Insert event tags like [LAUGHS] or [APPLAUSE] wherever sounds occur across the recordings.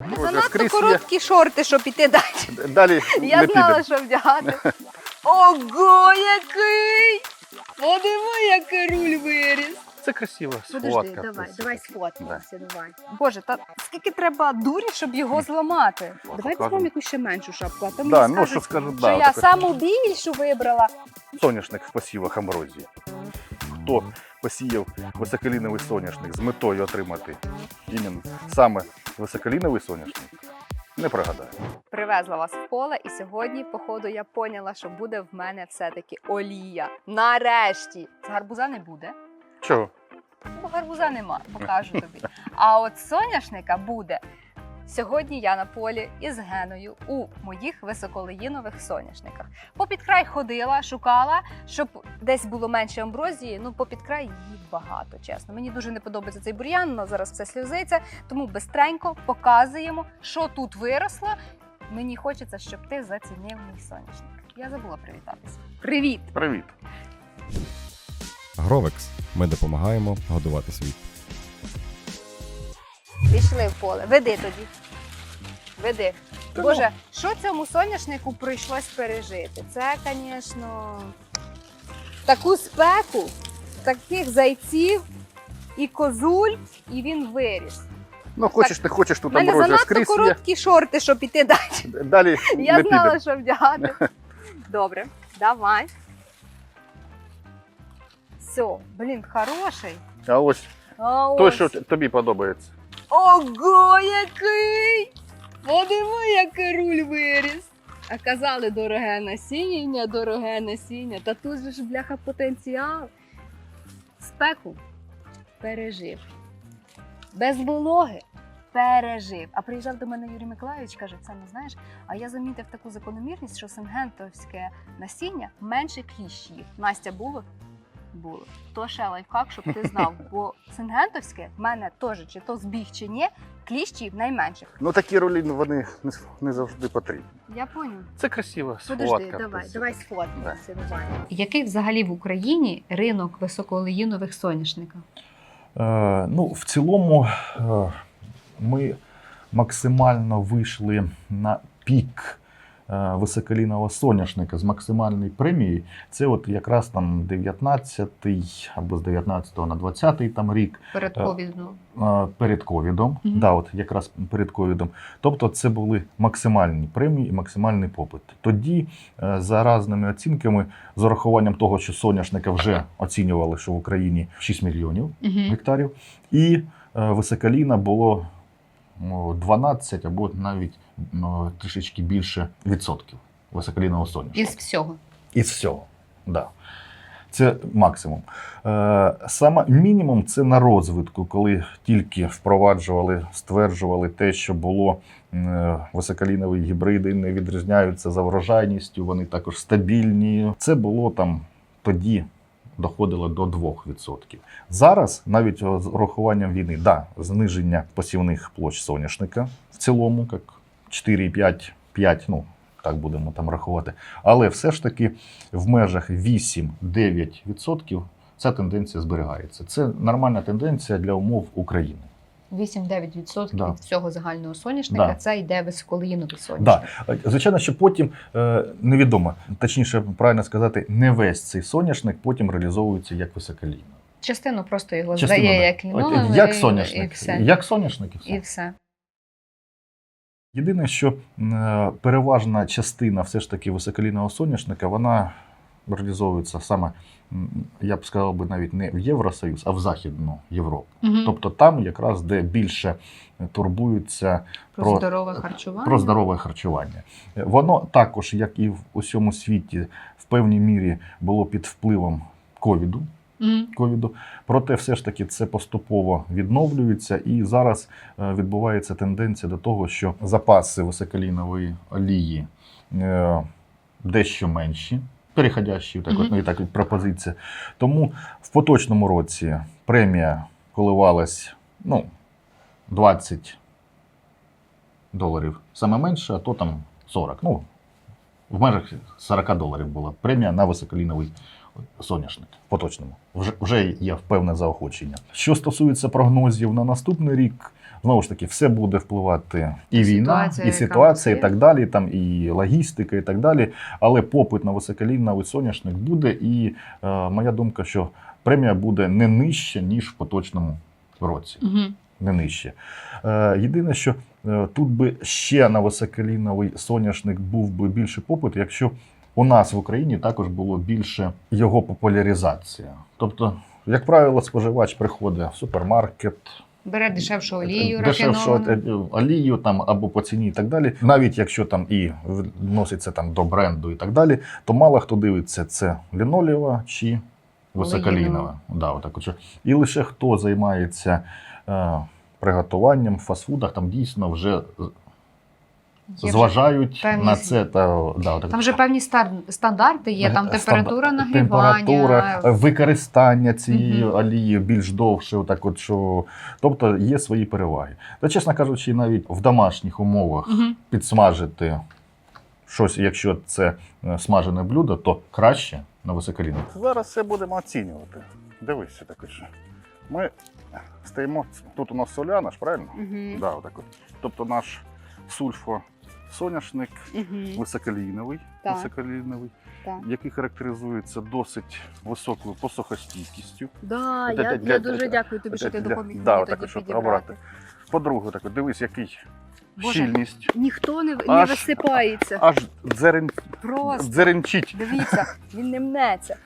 Занадто скрізь є. короткі шорти, щоб іти далі. Далі Я не знала, що вдягати. Ого, який! Подиви, який руль виріс. Це красиво. Подожди, давай, давай сфоткаємося, давай. Боже, та скільки треба дурі, щоб його зламати? Давай візьмемо якусь ще меншу шапку, а то мені Да, ну, що скажуть, що да, я саму більшу вибрала. Соняшник в посівах амброзії. Хто посіяв високоліновий соняшник з метою отримати іменно саме високоліновий соняшник, не пригадаю. Привезла вас в поле, і сьогодні, походу, я поняла, що буде в мене все-таки олія. Нарешті. З гарбуза не буде. Чого? Бо гарбуза нема, покажу [LAUGHS] тобі. А от соняшника буде. Сьогодні я на полі із Геною у моїх високолеїнових соняшниках. Попід край ходила, шукала, щоб десь було менше амброзії. Ну, попід край її багато, чесно. Мені дуже не подобається цей бур'ян, але зараз все сльозиться. Тому бистренько показуємо, що тут виросло. Мені хочеться, щоб ти зацінив мій соняшник. Я забула привітатися. Привіт! Привіт. Гровекс. Ми допомагаємо годувати світ. Пішли в поле. Веди тоді. Веди. Боже, що цьому соняшнику прийшлось пережити? Це, звісно, таку спеку, таких зайців і козуль, і він виріс. Ну, хочеш, не хочеш, тут мене амброзія занадто скрізь є. короткі шорти, щоб іти далі. Далі Я не знала, підемо. що вдягати. [LAUGHS] Добре, давай. Все, блін, хороший. А ось А той, ось. що тобі подобається. Ого, який! Подиви, який руль виріс. А казали дороге насіння, дороге насіння. Та тут же ж бляха потенціал. Спеку пережив. Без вологи пережив. А приїжджав до мене Юрій Миколаївич, каже, це не знаєш. А я замітив таку закономірність, що сингентовське насіння менше кліщів. Настя було? Було. То ще лайфхак, щоб ти знав. [LAUGHS] Бо сингентовське в мене теж, чи то збіг, чи ні, кліщів найменших. Ну такі ролі ну, вони не, не завжди потрібні. Я поняв. Це красиво. Подожди, давай, давай сфоткаємося, давай. Який взагалі в Україні ринок високоолеїнових соняшника? Е, Ну, в цілому е, ми максимально вийшли на пік високоліного соняшника з максимальної премії. Це от якраз там 19-й або з 19 на 20 там рік Перед Е, ковідно. е, перед ковідом. Мгм. Да, от якраз перед ковідом. Тобто це були максимальні премії і максимальний попит. Тоді, е, за разними оцінками, з урахуванням того, що соняшника вже оцінювали, що в Україні 6 мільйонів Угу. гектарів, і е, високоліна було 12 або навіть ну, трішечки більше відсотків високоліного соняшника. Із всього. Із всього. Да. Це максимум. Е, саме мінімум це на розвитку, коли тільки впроваджували, стверджували те, що було високолінові гібриди, не відрізняються за врожайністю, вони також стабільні. Це було там тоді. Доходило до 2%. Зараз, навіть з урахуванням війни, да, зниження посівних площ соняшника в цілому, як 4,5, 5, ну так будемо там рахувати. Але все ж таки в межах 8-9% ця тенденція зберігається. Це нормальна тенденція для умов України. 8-9% Да. від всього загального соняшника Да. це йде високоолеїновий Да. Звичайно, що потім е, невідомо, точніше, правильно сказати, не весь цей соняшник потім реалізовується як високолійно. Частину просто його Частину, здає да. як От, як соняшник. І все. Як соняшник і все. І все. Єдине, що е, переважна частина все ж таки високолійного соняшника, вона реалізовується саме, я б сказав би, навіть не в Євросоюз, а в Західну Європу. Мгм. Тобто там якраз де більше турбуються про, про- здорове харчування. про здорове харчування. Е, Воно також, як і в усьому світі, в певній мірі було під впливом ковіду. Ковіду. Проте, все ж таки, це поступово відновлюється, і зараз е, відбувається тенденція до того, що запаси високолінової олії е, дещо менші. Переходящі, так, от, ну, і так пропозиція. Тому в поточному році премія коливалась ну, 20 доларів саме менше, а то там 40. Ну, в межах 40 доларів була премія на високоліновий соняшник поточному. Вже, вже є певне заохочення. Що стосується прогнозів на наступний рік, знову ж таки, все буде впливати і війна, Ситуація, і ситуація, і так далі, там і логістика, і так далі. Але попит на високолінновий соняшник буде, і е, моя думка, що премія буде не нижча, ніж в поточному році Угу. не нижче. Е, єдине, що е, тут би ще на високоліновий соняшник був би більший попит, якщо у нас в Україні також було більше його популяризація. Тобто, як правило, споживач приходить в супермаркет, Бере дешевшу олію, дешевшу е, олію там або по ціні і так далі. Навіть якщо там і вноситься там до бренду і так далі, то мало хто дивиться, це лінолєва чи високолінова. Да, отак от. І лише хто займається е, приготуванням в фастфудах, там дійсно вже зважають певні на це. Та, да. Там вже певні стар... стандарти є, там Стандар- температура нагрівання. температура, е, використання цієї Мгм. олії більш довше. Отак от, що... Тобто є свої переваги. Та, чесно кажучи, навіть в домашніх умовах Мгм. підсмажити щось, якщо це е, смажене блюдо, то краще на високолінах. Зараз все будемо оцінювати. Дивися так що. Ми стоїмо, тут у нас соляна ж, правильно? Угу. Да, отак от. Тобто наш сульфо соняшник Угу. високолійновий, Так. високолійновий, Так. який характеризується досить високою посухостійкістю. Да, Для- я, для- я для- дуже дякую тобі, що ти допоміг мені отак тоді от, щоб обрати. По-друге, так дивись, який Боже. щільність. Ніхто не, не Аж- висипається. Аж дзерен... Просто. дзеренчить. Дивіться, він не мнеться.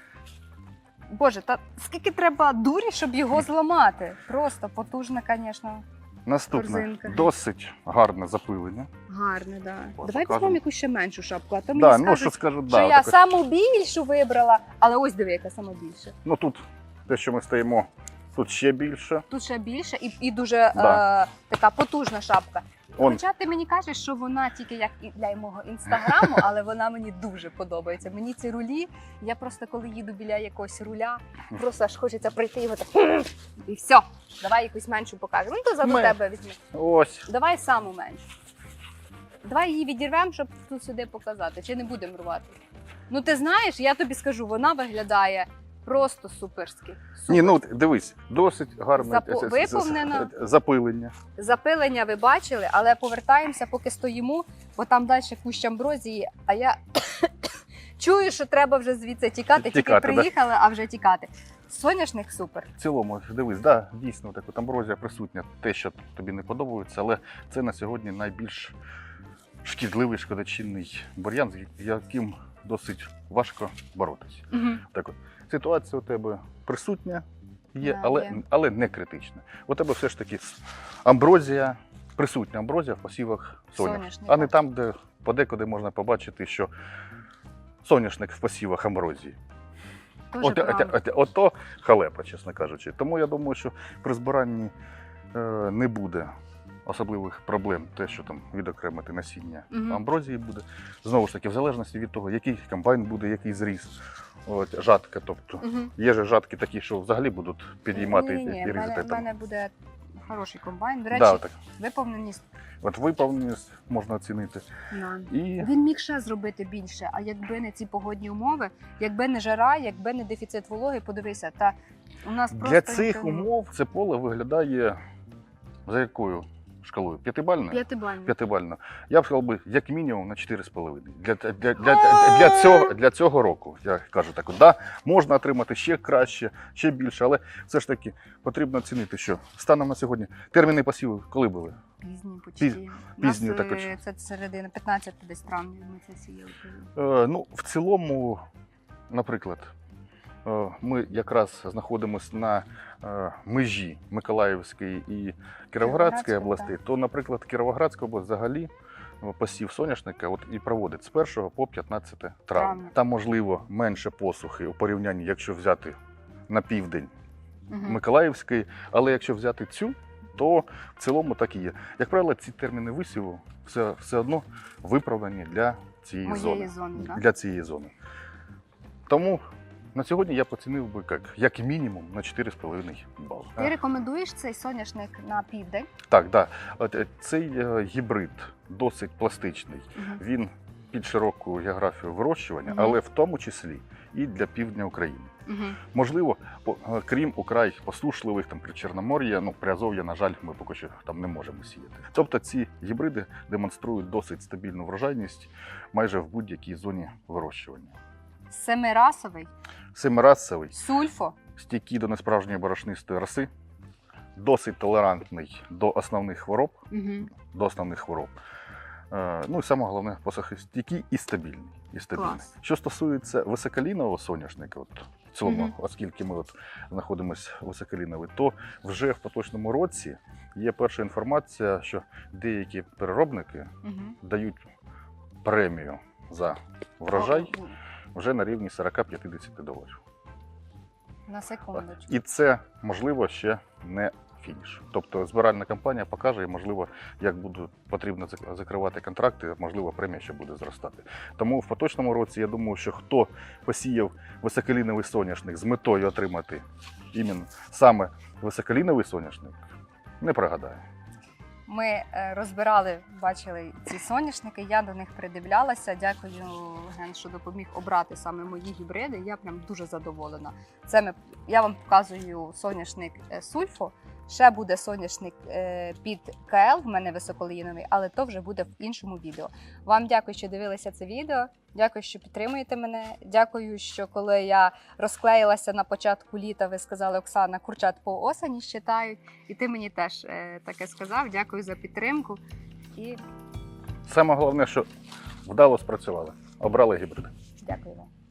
Боже, та скільки треба дурі, щоб його [LAUGHS] зламати? Просто потужна, звісно, Наступне Корзинка. досить гарне запилення. гарне, да. Давай покажемо. візьмемо якусь ще меншу шапку, а то мені Да, ну що скажу, що да, я отак саму більшу вибрала, але ось диви, яка сама більша. Ну тут те, що ми стоїмо, тут ще більше. Тут ще більше і, і дуже Да. е, така потужна шапка. Он Хоча ти мені кажеш, що вона тільки як і для мого інстаграму, але вона мені дуже подобається. Мені ці рулі, я просто коли їду біля якогось руля, просто аж хочеться прийти і так. І все, давай якусь меншу покажемо. Ну то за Ми- тебе візьми. ось. Давай саму меншу. Давай її відірвемо, щоб тут сюди показати. Чи не будемо рвати? Ну ти знаєш, я тобі скажу, вона виглядає просто суперськи. Супер. Ні, ну дивись, досить гарне Запо- це- це- це- виповнена. запилення. Запилення ви бачили, але повертаємося, поки стоїмо, бо там далі кущ амброзії, а я [COUGHS] чую, що треба вже звідси тікати, тільки Тікати, да. приїхали, а вже тікати. Соняшник супер. В цілому, дивись, да, дійсно, так от амброзія присутня, те, що тобі не подобається, але це на сьогодні найбільш шкідливий шкодочинний бур'ян, з яким досить важко боротися. Угу. Так от, ситуація у тебе присутня, є, Да, але, є. але не критична. У тебе все ж таки амброзія, присутня амброзія в посівах соняшника, Соняшника. а не там, де подекуди можна побачити, що соняшник в посівах амброзії. От, от, от, ото халепа, чесно кажучи. Тому я думаю, що при збиранні е, не буде особливих проблем, те, що там відокремити насіння Мгм. амброзії буде. Знову ж таки, в залежності від того, який комбайн буде, який зріз. От, жатка, тобто. Мгм. Є же жатки такі, що взагалі будуть підіймати Ні, ні, і різати. в там. мене буде хороший комбайн. До речі, Да, так. виповненість. От виповненість можна оцінити. Да. І Він міг ще зробити більше, а якби не ці погодні умови, якби не жара, якби не дефіцит вологи, подивися, та у нас просто для цих умов це поле виглядає за якою шкалою? П'ятибальною? п'ятибально. П'ятибально. Я б сказав би, як мінімум на 4,5. Для, для, для, для, для, цього, для цього року, я кажу так, да, можна отримати ще краще, ще більше, але все ж таки потрібно оцінити, що станом на сьогодні терміни посіву коли були? Пізні почти. Піз- У нас, пізні, так е, це середина 15 десь травня ми це сіяли. Е, ну, в цілому, наприклад, ми якраз знаходимося на е, межі Миколаївської і Кіровоградської областей, то, наприклад, Кіровоградська область взагалі е, посів соняшника от і проводить з 1 по 15 травня. Там можливо менше посухи у порівнянні, якщо взяти на південь Мгм. Миколаївської, але якщо взяти цю, то в цілому так і є. Як правило, ці терміни висіву все, все одно виправдані для цієї Моєї зони зони, да? для цієї зони. Тому на сьогодні я поцінив би як, як мінімум на 4,5 бали. Ти рекомендуєш цей соняшник на південь? Так, да. От, е, цей е, гібрид досить пластичний. Мгм. Він під широку географію вирощування, Мгм. але в тому числі і для півдня України. Угу. Можливо, по- е, крім украй посушливих там при Чорномор'я, ну при Азов'я, на жаль, ми поки що там не можемо сіяти. Тобто ці гібриди демонструють досить стабільну врожайність майже в будь-якій зоні вирощування. Семирасовий, Семирасовий, сульфо. стійкий до несправжньої борошнистої роси, досить толерантний до основних хвороб, Угу. до основних хвороб. Е, Ну і саме головне, посухостійкий і стабільний. І стабільний. Клас. Що стосується високолінового соняшника, от в цілому, Мгм. оскільки ми от знаходимося високолінові, то вже в поточному році є перша інформація, що деякі переробники Угу. дають премію за врожай вже на рівні 40-50 доларів. На секундочку. І це можливо ще не фініш. Тобто збиральна кампанія покаже, і можливо, як буде потрібно закривати контракти, можливо, премія ще буде зростати. Тому в поточному році я думаю, що хто посіяв високоліновий соняшник з метою отримати іменно саме високоліновий соняшник, не пригадаю. Ми е, розбирали, бачили ці соняшники. Я до них придивлялася. Дякую, Ген, що допоміг обрати саме мої гібриди. Я прям дуже задоволена. Це ми я вам показую соняшник е, сульфо. Ще буде соняшник е, під КЛ, в мене високоліновий, але то вже буде в іншому відео. Вам дякую, що дивилися це відео. Дякую, що підтримуєте мене. Дякую, що коли я розклеїлася на початку літа, ви сказали, Оксана, курчат по осені щитають. І ти мені теж е, таке сказав. Дякую за підтримку. І Саме головне, що вдало спрацювали, обрали гібриди. дякую вам.